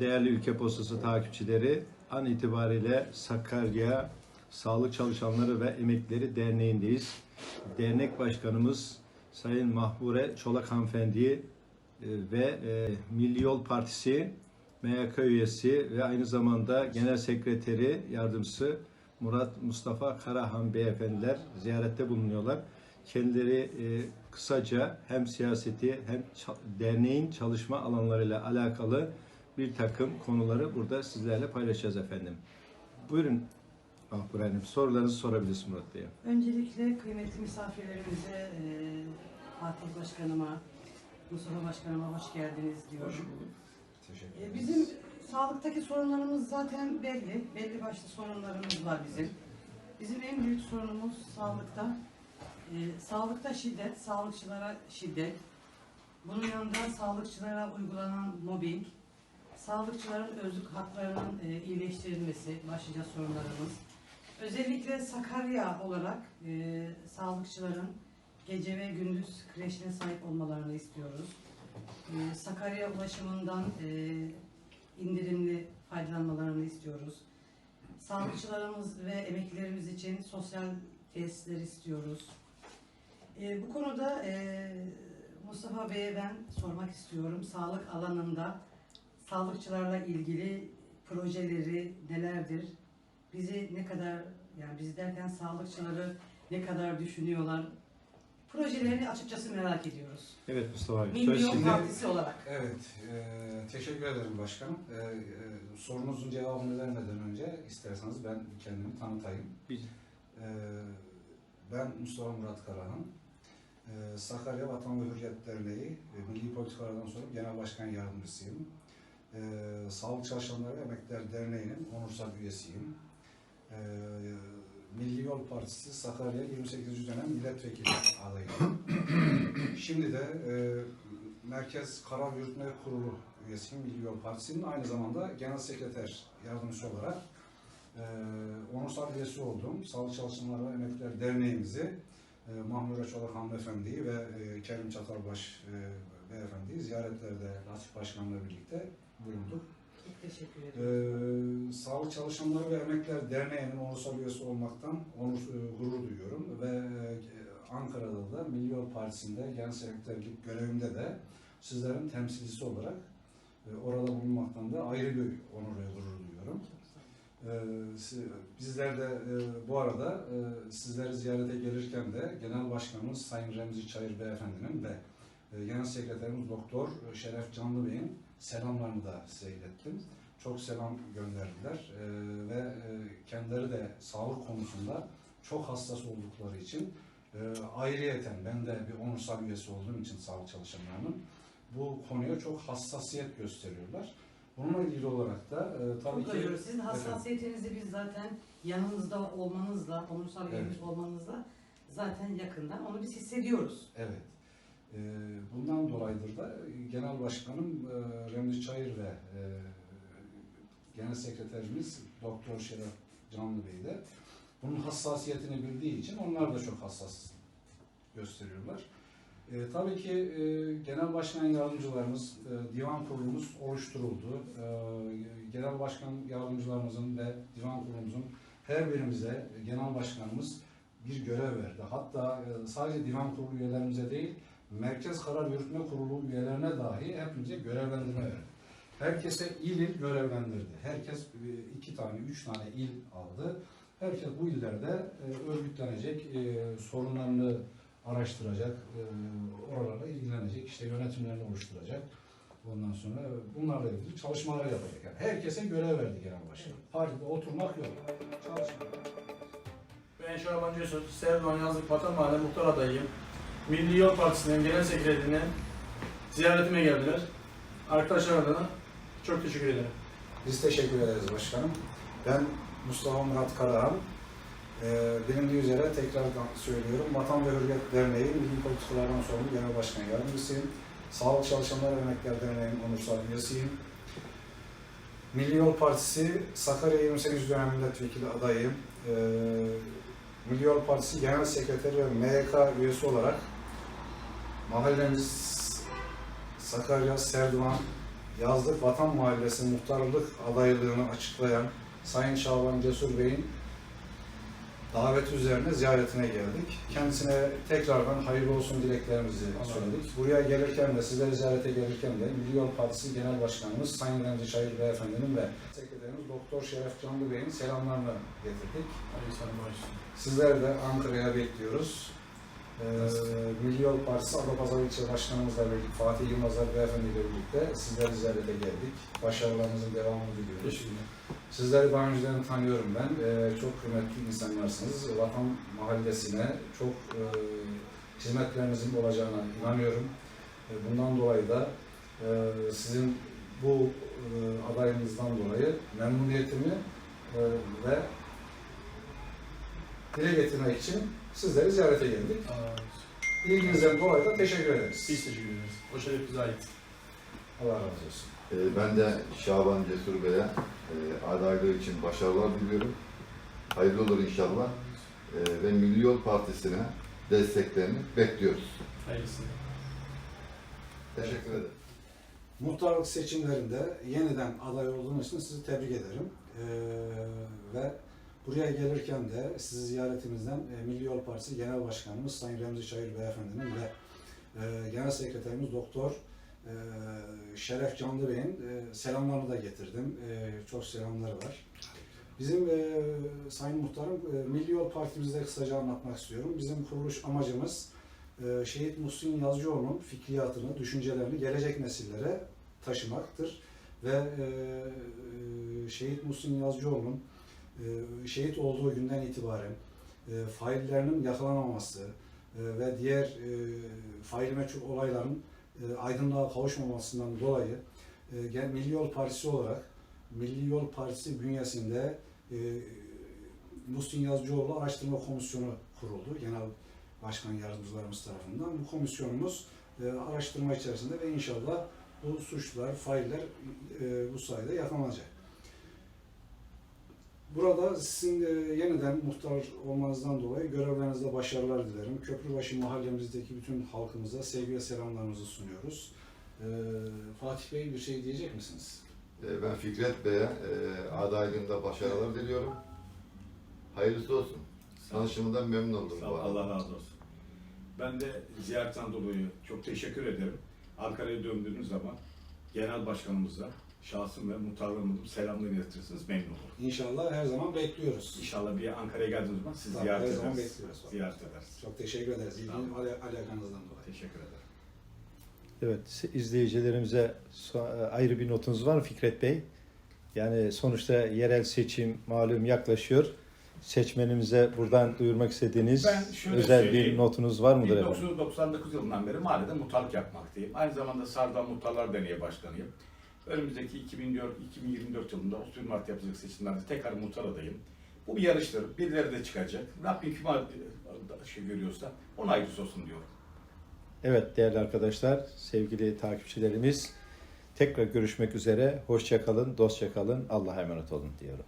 Değerli Ülke Postası takipçileri. An itibariyle Sakarya Sağlık Çalışanları ve Emeklileri Derneği'ndeyiz. Dernek Başkanımız Sayın Mahbure Çolak Hanımefendi e, ve e, Milli Yol Partisi MYK üyesi ve aynı zamanda Genel Sekreteri Yardımcısı Murat Mustafa Karahan Beyefendiler ziyarette bulunuyorlar. Kendileri e, kısaca hem siyaseti hem derneğin çalışma alanlarıyla alakalı bir takım konuları burada sizlerle paylaşacağız efendim. Buyurun Mahpur Hanım sorularınızı sorabilirsiniz Murat Bey'e. Öncelikle kıymetli misafirlerimize, e, Fatih Başkanıma, Mustafa Başkanıma hoş geldiniz diyorum. Teşekkür E, ederiz. bizim sağlıktaki sorunlarımız zaten belli. Belli başlı sorunlarımız var bizim. Bizim en büyük sorunumuz sağlıkta. E, sağlıkta şiddet, sağlıkçılara şiddet. Bunun yanında sağlıkçılara uygulanan mobbing, sağlıkçıların özlük haklarının e, iyileştirilmesi başlıca sorunlarımız. Özellikle Sakarya olarak e, sağlıkçıların gece ve gündüz kreşine sahip olmalarını istiyoruz. E, Sakarya ulaşımından e, indirimli faydalanmalarını istiyoruz. Sağlıkçılarımız ve emeklilerimiz için sosyal tesisler istiyoruz. E, bu konuda e, Mustafa Bey'e ben sormak istiyorum. Sağlık alanında sağlıkçılarla ilgili projeleri nelerdir? Bizi ne kadar, yani biz derken sağlıkçıları ne kadar düşünüyorlar? Projelerini açıkçası merak ediyoruz. Evet Mustafa Bey. Milyon sizin. Partisi olarak. Evet, e, teşekkür ederim başkanım. E, e, sorunuzun cevabını vermeden önce isterseniz ben kendimi tanıtayım. Biz- E, ben Mustafa Murat Karahan. E, Sakarya Vatan ve Hürriyet Derneği e, Milli Politikalardan sonra Genel Başkan Yardımcısıyım. E, Sağlık Çalışanları ve Emekliler Derneği'nin onursal üyesiyim. E, Milli Yol Partisi Sakarya 28. dönem milletvekili adayım. Şimdi de e, Merkez Karar Yürütme Kurulu üyesiyim Milli Yol Partisi'nin aynı zamanda Genel Sekreter Yardımcısı olarak e, onursal üyesi olduğum Sağlık Çalışanları ve Emekliler Derneğimizi e, Mahmure Çolak hanımefendiyi ve e, Kerim Çatalbaş e, beyefendiyi ziyaretlerde Latif Başkan'la birlikte bulunduk. Çok teşekkür ederim. Ee, Sağlık Çalışanları ve Emekliler Derneği'nin onursal üyesi olmaktan onur, e, gurur duyuyorum ve e, Ankara'da da Milli Yol Partisi'nde genel sekreterlik görevimde de sizlerin temsilcisi olarak e, orada bulunmaktan da ayrı bir onur ve gurur duyuyorum. Bizler de bu arada sizleri ziyarete gelirken de Genel Başkanımız Sayın Remzi Çayır Beyefendi'nin ve Genel Sekreterimiz Doktor Şeref Canlı Bey'in selamlarını da size ilettim. Çok selam gönderdiler Ee, ve e, kendileri de sağlık konusunda çok hassas oldukları için e, ayrıyeten ben de bir onursal üyesi olduğum için sağlık çalışanlarının bu konuya çok hassasiyet gösteriyorlar. Bununla ilgili olarak da e, tabii Çok ki özür Sizin hassasiyetinizi biz zaten yanınızda olmanızla, onursal üyemiz Evet. olmanızla zaten yakından onu biz hissediyoruz. Evet. Ee, Bundan dolayıdır da Genel Başkanım e, Remzi Çayır ve e, Genel Sekreterimiz Doktor Şeref Canlı Bey de bunun hassasiyetini bildiği için onlar da çok hassas gösteriyorlar. E, tabii ki e, Genel Başkan Yardımcılarımız, e, Divan Kurulumuz oluşturuldu. E, Genel Başkan Yardımcılarımızın ve Divan Kurulumuzun her birimize Genel Başkanımız bir görev verdi. Hatta e, sadece Divan Kurulu üyelerimize değil, Merkez Karar Yürütme Kurulu üyelerine dahi hepimize görevlendirme verdi. Herkese il il görevlendirdi. Herkes e, iki tane, üç tane il aldı. Herkes bu illerde e, örgütlenecek, e, sorunlarını araştıracak, oralarla ilgilenecek, işte yönetimlerini oluşturacak. Ondan sonra bunlarla ilgili çalışmalar yapacak. Yani herkese görev verdi genel başkan. Partide oturmak yok. Çalışmak. Ben Şaban Cesur, Serdivan Yazlık Vatan Mahalle Muhtar adayıyım. Milli Yol Partisi'nin genel sekreterine ziyaretime geldiler. Arkadaşlar adına çok teşekkür ederim. Biz teşekkür ederiz başkanım. Ben Mustafa Murat Karahan. Ee, bilindiği üzere tekrardan söylüyorum. Vatan ve Hürriyet Derneği Milli Politikalardan Sorumlu Genel Başkan Yardımcısıyım. Sağlık Çalışanları ve Emekliler Derneği'nin onursal üyesiyim. Milli Yol Partisi Sakarya 28 dönem milletvekili adayıyım. Ee, Milli Yol Partisi Genel Sekreteri ve MYK üyesi olarak mahallemiz Sakarya, Serdivan, Yazlık Vatan Mahallesi muhtarlık adaylığını açıklayan Sayın Şaban Cesur Bey'in daveti üzerine ziyaretine geldik. Kendisine tekrardan hayırlı olsun dileklerimizi söyledik. Buraya gelirken de, sizleri ziyarete gelirken de Milli Yol Partisi Genel Başkanımız Sayın Remzi Çayır Beyefendi'nin ve Sekreterimiz Doktor Şeref Canlı Bey'in selamlarını getirdik. Sizler de Ankara'ya bekliyoruz. Ee, Milli Yol Partisi Adapazarı İlçe Başkanımızla birlikte, Fatih Yılmazlar Beyefendi ile birlikte sizleri ziyarete geldik. Başarılarınızın devamını diliyoruz. Sizleri daha önceden tanıyorum ben. Ee, çok kıymetli insanlarsınız. Vatan mahallesine çok e, hizmetlerinizin olacağına inanıyorum. E, bundan dolayı da e, sizin bu e, adayınızdan dolayı memnuniyetimi e, ve dile getirmek için sizleri ziyarete geldik. İlginizden dolayı da teşekkür ederiz. Biz teşekkür ederiz. O şeref bize ait. Allah razı olsun. Ee, Ben de Şaban Cesur Bey'e e, adaylığı için başarılar diliyorum. Hayırlı olur inşallah. Ee, Ve Milli Yol Partisi'ne desteklerini bekliyoruz. Hayırlısı. Teşekkür ederim. Muhtarlık seçimlerinde yeniden aday olduğunuz için sizi tebrik ederim. Ee, ve buraya gelirken de sizi ziyaretimizden e, Milli Yol Partisi Genel Başkanımız Sayın Remzi Çayır Beyefendi'nin ve e, Genel Sekreterimiz Doktor e, Şeref Canlı Bey'in selamlarını da getirdim. Çok selamları var. Bizim Sayın Muhtarım, Milli Yol Partimizi de kısaca anlatmak istiyorum. Bizim kuruluş amacımız Şehit Muhsin Yazıcıoğlu'nun fikriyatını, düşüncelerini gelecek nesillere taşımaktır. Ve Şehit Muhsin Yazıcıoğlu'nun şehit olduğu günden itibaren e, faillerinin yakalanamaması e, ve diğer e, fail meçhul olayların e, aydınlığa kavuşmamasından dolayı e, Milli Yol Partisi olarak Milli Yol Partisi bünyesinde e, Muhsin Yazıcıoğlu Araştırma Komisyonu kuruldu. Genel Başkan Yardımcılarımız tarafından. Bu komisyonumuz e, araştırma içerisinde ve inşallah bu suçlular, failler e, bu sayede yakalanacak. Burada sizin e, yeniden muhtar olmanızdan dolayı görevlerinizde başarılar dilerim. Köprübaşı mahallemizdeki bütün halkımıza sevgi ve selamlarımızı sunuyoruz. E, Fatih Bey bir şey diyecek misiniz? Ee, Ben Fikret Bey'e e, adaylığında başarılar diliyorum. Hayırlısı olsun. Tanışımından memnun oldum Sağ bu ol, arada. Allah razı olsun. Ben de ziyaretten dolayı çok teşekkür ederim. Ankara'ya döndüğünüz zaman genel başkanımıza, şahsım ve muhtarlarımızın selamlarını iletirsiniz, memnun olurum. İnşallah her zaman bekliyoruz. İnşallah bir Ankara'ya geldiğiniz zaman sizi Tabii, ziyaret her zaman bekliyoruz. Ziyaret ederiz. Çok teşekkür ederiz. İlgin Tamam. ala- alakanızdan dolayı. Teşekkür ederim. Evet, izleyicilerimize so- ayrı bir notunuz var mı Fikret Bey? Yani sonuçta yerel seçim malum yaklaşıyor. Seçmenimize buradan duyurmak istediğiniz Ben şöyle özel bir söyleyeyim. notunuz var mıdır efendim? 1999 yılından beri mahallede muhtarlık yapmaktayım. Aynı zamanda Sardan Muhtarlar Derneği Başkanıyım. Önümüzdeki 2004-2024 yılında 31 Mart yapılacak seçimlerde tekrar muhtar adayım. Bu bir yarıştır. Birileri de çıkacak. Rabbim kim şey görüyorsa ona ayrısı olsun diyorum. Evet değerli arkadaşlar, sevgili takipçilerimiz tekrar görüşmek üzere. Hoşça kalın, dostça kalın. Allah'a emanet olun diyorum.